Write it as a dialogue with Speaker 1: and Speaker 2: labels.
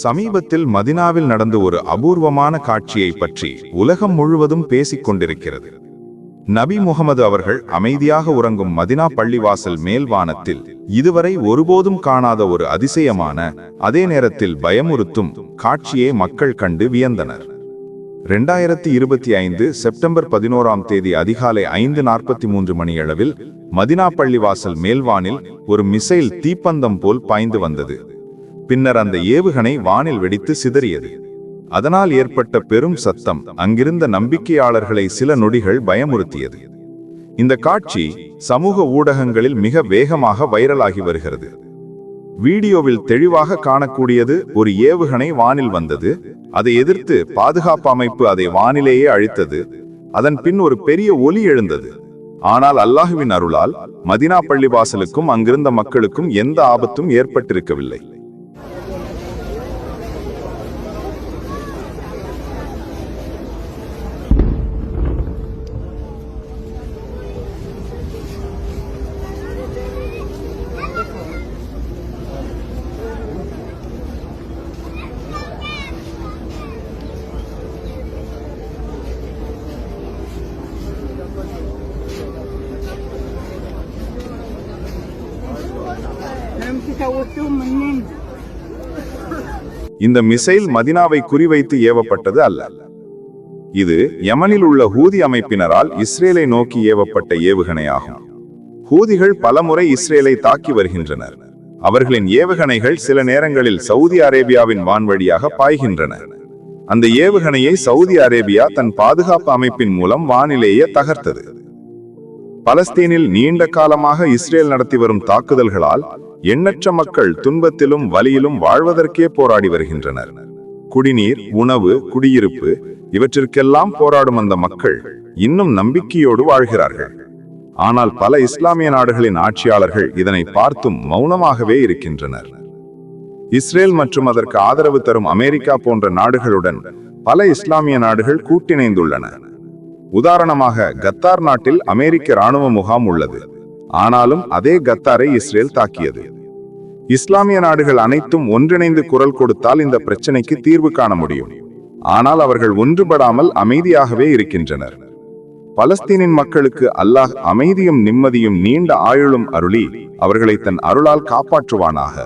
Speaker 1: சமீபத்தில் மதினாவில் நடந்த ஒரு அபூர்வமான காட்சியை பற்றி உலகம் முழுவதும் பேசிக் கொண்டிருக்கிறது. நபி முகமது அவர்கள் அமைதியாக உறங்கும் மதினா பள்ளிவாசல் மேல்வானத்தில் இதுவரை ஒருபோதும் காணாத ஒரு அதிசயமான அதே நேரத்தில் பயமுறுத்தும் காட்சியை மக்கள் கண்டு வியந்தனர். ரெண்டாயிரத்தி இருபத்தி ஐந்து செப்டம்பர் பதினோராம் தேதி அதிகாலை ஐந்து நாற்பத்தி மூன்று மணியளவில் மதினா பள்ளிவாசல் மேல்வானில் ஒரு மிசைல் தீப்பந்தம் போல் பாய்ந்து வந்தது. பின்னர் அந்த ஏவுகணை வானில் வெடித்து சிதறியது. அதனால் ஏற்பட்ட பெரும் சத்தம் அங்கிருந்த நம்பிக்கையாளர்களை சில நொடிகள் பயமுறுத்தியது. இந்த காட்சி சமூக ஊடகங்களில் மிக வேகமாக வைரலாகி வருகிறது. வீடியோவில் தெளிவாக காணக்கூடியது ஒரு ஏவுகணை வானில் வந்தது அதை எதிர்த்து பாதுகாப்பு அமைப்பு அதை வானிலேயே அழித்தது அதன் பின் ஒரு பெரிய ஒலி எழுந்தது. ஆனால் அல்லாஹுவின் அருளால் மதினா பள்ளிவாசலுக்கும் அங்கிருந்த மக்களுக்கும் எந்த ஆபத்தும் ஏற்பட்டிருக்கவில்லை. இந்த மிசைல் மதினாவை குறிவைத்து ஏவப்பட்டது அல்ல. இது யமனில் உள்ள ஹூதி அமைப்பினரால் இஸ்ரேலை நோக்கி ஏவப்பட்ட ஏவுகணையாகும். ஹூதிகள் பலமுறை இஸ்ரேலை தாக்கி வருகின்றனர். அவர்களின் ஏவுகணைகள் சில நேரங்களில் சவுதி அரேபியாவின் வான்வழியாக பாய்கின்றன. அந்த ஏவுகணையை சவுதி அரேபியா தன் பாதுகாப்பு அமைப்பின் மூலம் வானிலேயே தகர்த்தது. பலஸ்தீனில் நீண்ட காலமாக இஸ்ரேல் நடத்தி வரும் தாக்குதல்களால் எண்ணற்ற மக்கள் துன்பத்திலும் வலியிலும் வாழ்வதற்கே போராடி வருகின்றனர். குடிநீர் உணவு குடியிருப்பு இவற்றிற்கெல்லாம் போராடும் அந்த மக்கள் இன்னும் நம்பிக்கையோடு வாழ்கிறார்கள். ஆனால் பல இஸ்லாமிய நாடுகளின் ஆட்சியாளர்கள் இதனை பார்த்தும் மௌனமாகவே இருக்கின்றனர். இஸ்ரேல் மற்றும் அதற்கு ஆதரவு தரும் அமெரிக்கா போன்ற நாடுகளுடன் பல இஸ்லாமிய நாடுகள் கூட்டிணைந்துள்ளன. உதாரணமாக கத்தார் நாட்டில் அமெரிக்க ராணுவ முகாம் உள்ளது. ஆனாலும் அதே கத்தாரை இஸ்ரேல் தாக்கியது. இஸ்லாமிய நாடுகள் அனைத்தும் ஒன்றிணைந்து குரல் கொடுத்தால் இந்த பிரச்சனைக்கு தீர்வு காண முடியும். ஆனால் அவர்கள் ஒன்றுபடாமல் அமைதியாகவே இருக்கின்றனர். பலஸ்தீனின் மக்களுக்கு அல்லாஹ் அமைதியும் நிம்மதியும் நீண்ட ஆயுளும் அருளி அவர்களை தன் அருளால் காப்பாற்றுவானாக.